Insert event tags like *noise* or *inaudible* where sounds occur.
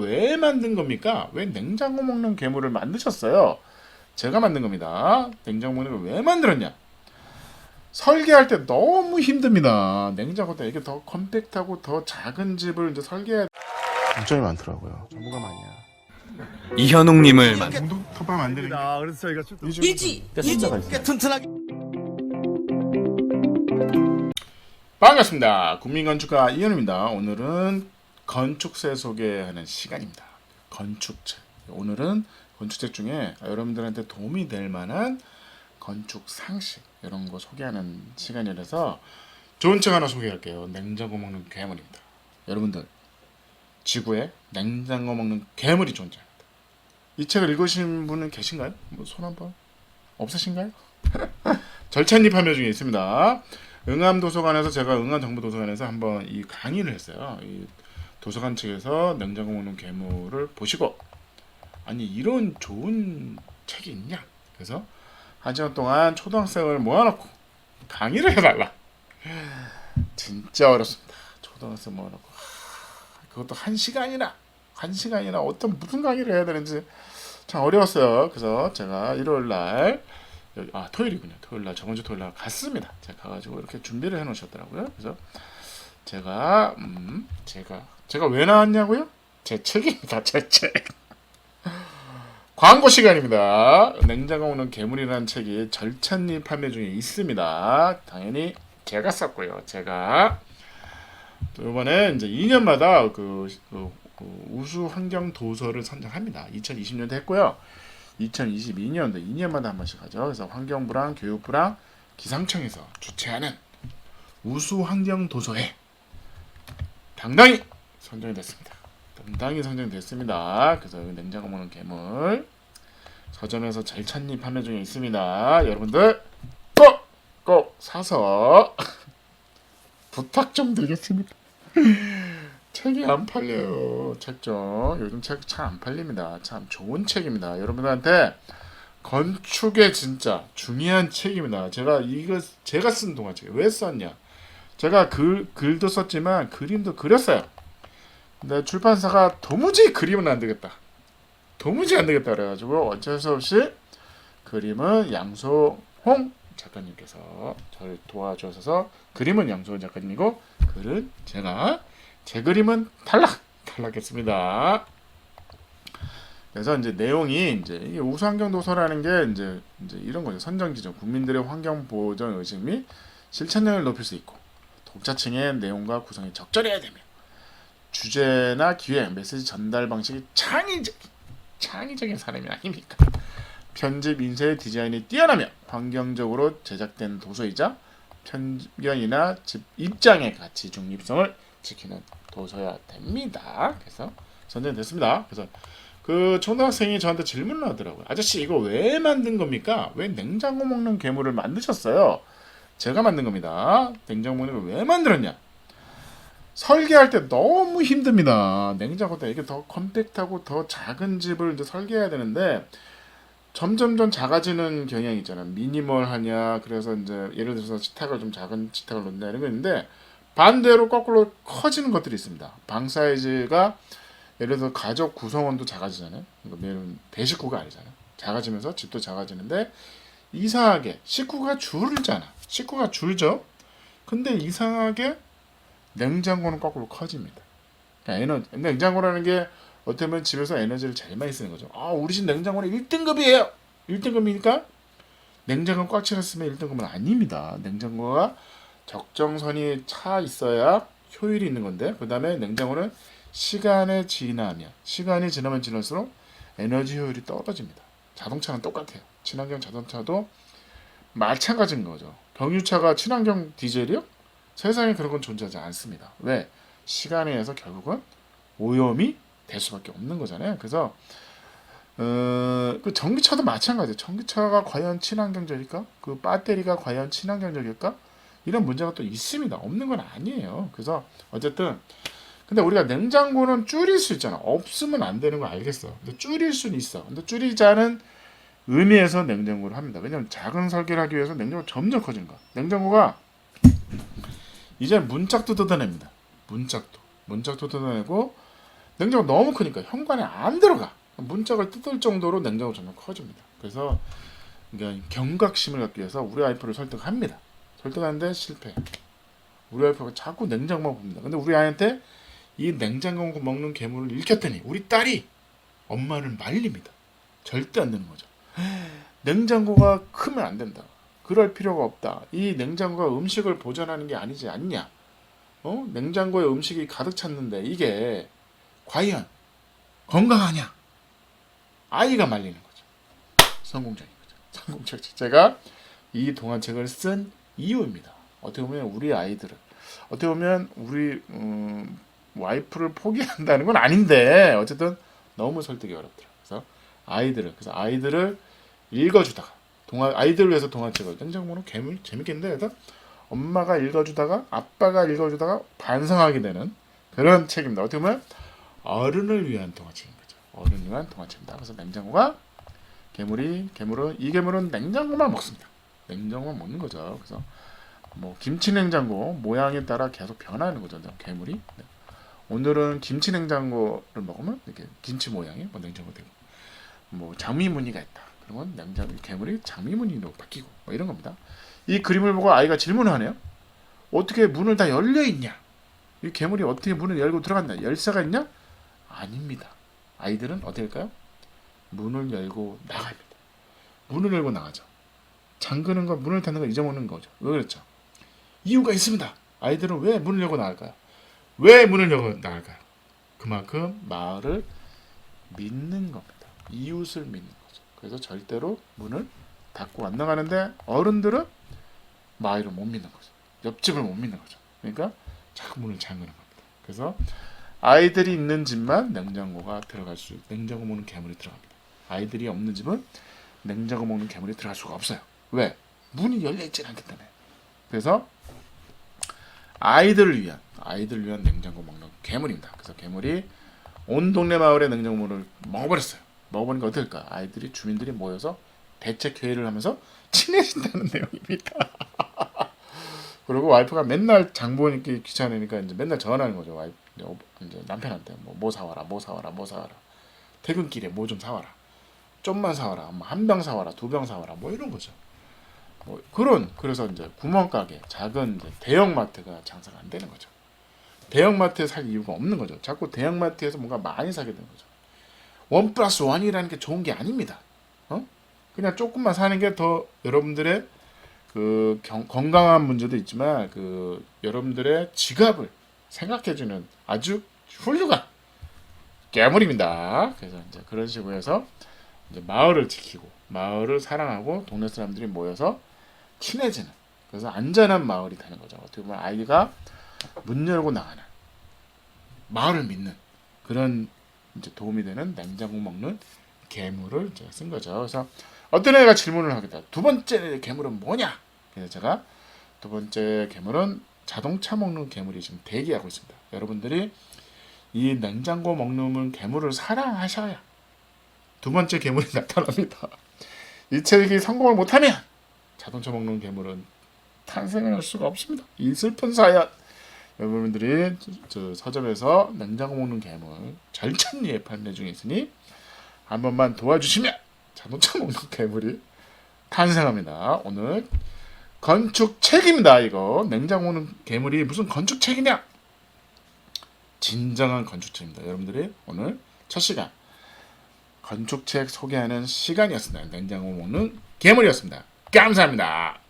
왜 만든 겁니까? 왜 냉장고 먹는 괴물을 만드셨어요? 제가 만든 겁니다. 냉장고 먹는 걸 왜 만들었냐? 설계할 때 너무 힘듭니다. 냉장고도 이게 더 컴팩트하고 더 작은 집을 이제 설계해야 장점이 많더라고요. 정보가 많이야. 이현웅님을 만 정도 톱밥 만드는 게 아, 그래서 저희가 좀 일지 일지 튼튼하게 반갑습니다. 국민건축가 이현우입니다. 오늘은 건축세 소개하는 시간입니다. 건축책. 오늘은 건축책 중에 여러분들한테 도움이 될 만한 건축 상식 이런 거 소개하는 시간이라서 좋은 책 하나 소개할게요. 냉장고 먹는 괴물입니다. 여러분들 지구에 냉장고 먹는 괴물이 존재합니다. 이 책을 읽으신 분은 계신가요? 뭐 손 한번 없으신가요? *laughs* 절찬리 판매 중에 있습니다. 응암 도서관에서 제가 응암 정부 도서관에서 한번 이 강의를 했어요. 이 도서관 측에서 냉장고 먹는 괴물을 보시고 아니 이런 좋은 책이 있냐? 그래서 한 시간 동안 초등학생을 모아놓고 강의를 해달라. 진짜 어렵습니다. 초등학생 모아놓고 하, 그것도 한 시간이나 한 시간이나 어떤 무슨 강의를 해야 되는지 참 어려웠어요. 그래서 제가 일요일 날 여기, 아 토요일이군요. 토요일 날 저번 주 토요일 날 갔습니다. 제가 가가지고 이렇게 준비를 해놓으셨더라고요. 그래서 제가 음 제가 제가 왜 나왔냐고요? 제 책입니다. 제 책. 광고 시간입니다. 냉장고 오는 괴물이라는 책이 절찬리 판매 중에 있습니다. 당연히 제가 썼고요. 제가 또 이번에 이제 2년마다 그, 그, 그 우수 환경 도서를 선정합니다. 2020년도 했고요. 2022년도 2년마다 한 번씩 하죠. 그래서 환경부랑 교육부랑 기상청에서 주최하는 우수 환경 도서에 당당히 선정이 됐습니다. 당당히 선정됐습니다. 그래서 여기 냉장고 먹는 괴물 서점에서 절찬리 판매 중에 있습니다. 여러분들 꼭 꼭 사서 *laughs* 부탁 좀 드리겠습니다. *laughs* 책이 안 팔려요. 책 좀. 요즘 책 참 안 팔립니다. 참 좋은 책입니다. 여러분들한테 건축에 진짜 중요한 책입니다. 제가 이거 제가 쓴 동화책 왜 썼냐? 제가 글 글도 썼지만 그림도 그렸어요. 근데 출판사가 도무지 그림은 안 되겠다. 도무지 안 되겠다 그래가지고 어쩔 수 없이 그림은 양소홍 작가님께서 저를 도와주셔서 그림은 양소홍 작가님이고 글은 제가 제 그림은 탈락 탈락했습니다. 그래서 이제 내용이 이제 우수환경 도서라는 게 이제 이제 이런 거죠. 선정 기준, 국민들의 환경 보전 의식 및 실천력을 높일 수 있고 독자층의 내용과 구성이 적절해야 되며 주제나 기획, 메시지 전달 방식이 창의적 창의적인 사람이 아닙니까? 편집 인쇄 디자인이 뛰어나며 환경적으로 제작된 도서이자 편견이나 집 입장의 가치 중립성을 지키는 도서야 됩니다. 그래서 선정됐습니다. 그래서 그 초등학생이 저한테 질문을 하더라고요. 아저씨 이거 왜 만든 겁니까? 왜 냉장고 먹는 괴물을 만드셨어요? 제가 만든 겁니다. 냉장고 먹는 걸왜 만들었냐? 설계할 때 너무 힘듭니다. 냉장고도 이게 더 컴팩트하고 더 작은 집을 이제 설계해야 되는데 점점점 작아지는 경향이 있잖아요. 미니멀하냐, 그래서 이제 예를 들어서 식탁을 좀 작은 식탁을 놓는다 이런 거 있는데 반대로 거꾸로 커지는 것들이 있습니다. 방 사이즈가 예를 들어 가족 구성원도 작아지잖아요. 그러니까 매운 대식구가 아니잖아요. 작아지면서 집도 작아지는데 이상하게 식구가 줄잖아. 식구가 줄죠. 근데 이상하게 냉장고는 거꾸로 커집니다. 그러니까 에너, 냉장고라는 게 어떻게 보면 집에서 에너지를 제일 많이 쓰는 거죠. 아, 우리 집 냉장고는 1등급이에요. 1등급이니까 냉장고 꽉 차렸으면 1등급은 아닙니다. 냉장고가 적정선이 차 있어야 효율이 있는 건데 그 다음에 냉장고는 시간에 지나면 시간이 지나면 지날수록 에너지 효율이 떨어집니다. 자동차는 똑같아요. 친환경 자동차도 마찬가지인 거죠. 경유차가 친환경 디젤이요? 세상에 그런 건 존재하지 않습니다. 왜? 시간에 의해서 결국은 오염이 될 수밖에 없는 거잖아요. 그래서 어, 그 전기차도 마찬가지예요. 전기차가 과연 친환경적일까? 그 배터리가 과연 친환경적일까? 이런 문제가 또 있습니다. 없는 건 아니에요. 그래서 어쨌든 근데 우리가 냉장고는 줄일 수 있잖아. 없으면 안 되는 거 알겠어. 근데 줄일 수는 있어. 근데 줄이자는 의미에서 냉장고를 합니다. 왜냐면 작은 설계를 하기 위해서 냉장고 점점 커진 거. 냉장고가 이제 문짝도 뜯어냅니다. 문짝도. 문짝도 뜯어내고 냉장고 너무 크니까 현관에 안 들어가. 문짝을 뜯을 정도로 냉장고 점점 커집니다. 그래서 그러니까 경각심을 갖기 위해서 우리 와이프를 설득합니다. 설득하는데 실패. 우리 와이프가 자꾸 냉장고만 봅니다. 근데 우리 아이한테 이 냉장고 먹는 괴물을 일으켰더니 우리 딸이 엄마를 말립니다. 절대 안 되는 거죠. 냉장고가 크면 안 된다. 그럴 필요가 없다. 이 냉장고가 음식을 보존하는 게 아니지 않냐? 어? 냉장고에 음식이 가득 찼는데 이게 과연 건강하냐? 아이가 말리는 거죠. 성공적인 거죠. 성공적. 제가 이 동화책을 쓴 이유입니다. 어떻게 보면 우리 아이들을 어떻게 보면 우리 음, 와이프를 포기한다는 건 아닌데 어쨌든 너무 설득이 어렵더라. 그래서 아이들을 그래서 아이들을 읽어주다가 동화 아이들을 위해서 동화책을 냉장고는 괴물 재밌겠는데 그래서 엄마가 읽어주다가 아빠가 읽어주다가 반성하게 되는 그런 책입니다. 어떻게 보면 어른을 위한 동화책인 거죠. 어른을 위한 동화책입니다. 그래서 냉장고가 괴물이 괴물은 이 괴물은 냉장고만 먹습니다. 냉장고만 먹는 거죠. 그래서 뭐 김치 냉장고 모양에 따라 계속 변하는 거죠. 괴물이. 네. 오늘은 김치 냉장고를 먹으면 이렇게 김치 모양이 뭐 냉장고 되고 뭐 장미 무늬가 있다. 그러면 냉장고 괴물이 장미 무늬로 바뀌고 뭐 이런 겁니다. 이 그림을 보고 아이가 질문을 하네요. 어떻게 문을 다 열려 있냐? 이 괴물이 어떻게 문을 열고 들어갔냐? 열쇠가 있냐? 아닙니다. 아이들은 어떻게 할까요? 문을 열고 나갑니다. 문을 열고 나가죠. 잠그는 거, 문을 닫는 거 잊어먹는 거죠. 왜 그랬죠? 이유가 있습니다. 아이들은 왜 문을 열고 나갈까요? 왜 문을 열고 나갈까요? 그만큼 마을을 믿는 겁니다. 이웃을 믿는 거죠. 그래서 절대로 문을 닫고 안 나가는데 어른들은 마을을 못 믿는 거죠. 옆집을 못 믿는 거죠. 그러니까 자꾸 문을 잠그는 겁니다. 그래서 아이들이 있는 집만 냉장고가 들어갈 수, 냉장고 먹는 괴물이 들어갑니다. 아이들이 없는 집은 냉장고 먹는 괴물이 들어갈 수가 없어요. 왜? 문이 열려 있지 않기 때문에. 그래서 아이들을 위한 아이들을 위한 냉장고 먹는 괴물입니다. 그래서 괴물이 온 동네 마을의 냉장고를 먹어버렸어요. 먹어보니까 어떨까? 아이들이 주민들이 모여서 대책 회의를 하면서 친해진다는 *laughs* 내용입니다. *laughs* 그리고 와이프가 맨날 장 보니까 귀찮으니까 이제 맨날 전화하는 거죠. 와이프 이제 남편한테 뭐 뭐 사와라, 뭐 사와라, 뭐 사와라. 퇴근길에 뭐 좀 사와라. 좀만 사와라. 뭐한병 사와라, 두 병 사와라. 뭐 이런 거죠. 뭐 그런 그래서 이제 구멍가게, 작은 이제 대형마트가 장사가 안 되는 거죠. 대형마트에 살 이유가 없는 거죠. 자꾸 대형마트에서 뭔가 많이 사게 되는 거죠. 원 플러스 원이라는 게 좋은 게 아닙니다. 어? 그냥 조금만 사는 게 더 여러분들의 그 경- 건강한 문제도 있지만 그 여러분들의 지갑을 생각해주는 아주 훌륭한 깨물입니다. 그래서 이제 그런 식으로 해서 이제 마을을 지키고 마을을 사랑하고 동네 사람들이 모여서 친해지는 그래서 안전한 마을이 되는 거죠. 어떻게 보면 아이가 문 열고 나가는 마을을 믿는 그런 이제 도움이 되는 냉장고 먹는 괴물을 제가 쓴 거죠. 그래서 어떤 애가 질문을 하겠다. 두 번째 괴물은 뭐냐? 그래서 제가 두 번째 괴물은 자동차 먹는 괴물이 지금 대기하고 있습니다. 여러분들이 이 냉장고 먹는 괴물을 사랑하셔야 두 번째 괴물이 *laughs* 나타납니다. 이 책이 성공을 못하면 자동차 먹는 괴물은 탄생할 수가 없습니다. 이 슬픈 사연 여러분들이 저, 저 서점에서 냉장고 먹는 괴물 절찬리에 판매 중에 있으니 한 번만 도와주시면 자동차 먹는 괴물이 탄생합니다. 오늘 건축 책입니다. 이거 냉장고 먹는 괴물이 무슨 건축 책이냐? 진정한 건축 책입니다. 여러분들이 오늘 첫 시간 건축책 소개하는 시간이었습니다. 냉장고 먹는 괴물이었습니다. 감사합니다.